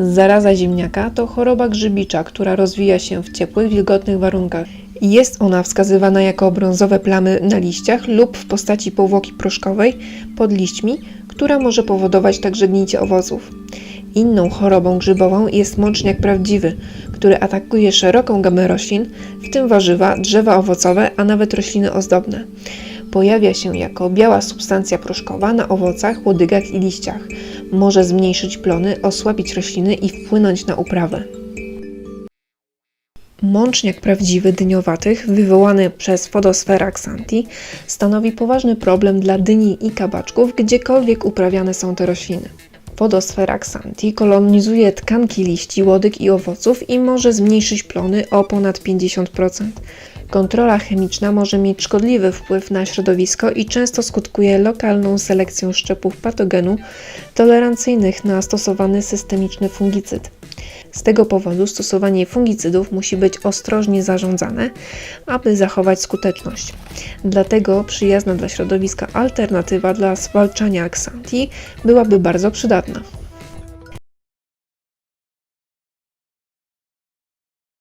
Zaraza ziemniaka to choroba grzybicza, która rozwija się w ciepłych, wilgotnych warunkach. Jest ona wskazywana jako brązowe plamy na liściach lub w postaci powłoki proszkowej pod liśćmi, która może powodować także gnicie owoców. Inną chorobą grzybową jest mączniak prawdziwy, który atakuje szeroką gamę roślin, w tym warzywa, drzewa owocowe, a nawet rośliny ozdobne. Pojawia się jako biała substancja proszkowa na owocach, łodygach i liściach. Może zmniejszyć plony, osłabić rośliny i wpłynąć na uprawę. Mączniak prawdziwy dyniowatych, wywołany przez Photosphera xanthi, stanowi poważny problem dla dyni i kabaczków, gdziekolwiek uprawiane są te rośliny. Podosfera xanthi kolonizuje tkanki liści, łodyg i owoców i może zmniejszyć plony o ponad 50%. Kontrola chemiczna może mieć szkodliwy wpływ na środowisko i często skutkuje lokalną selekcją szczepów patogenu tolerancyjnych na stosowany systemiczny fungicyd. Z tego powodu stosowanie fungicydów musi być ostrożnie zarządzane, aby zachować skuteczność. Dlatego przyjazna dla środowiska alternatywa dla zwalczania aksantii byłaby bardzo przydatna.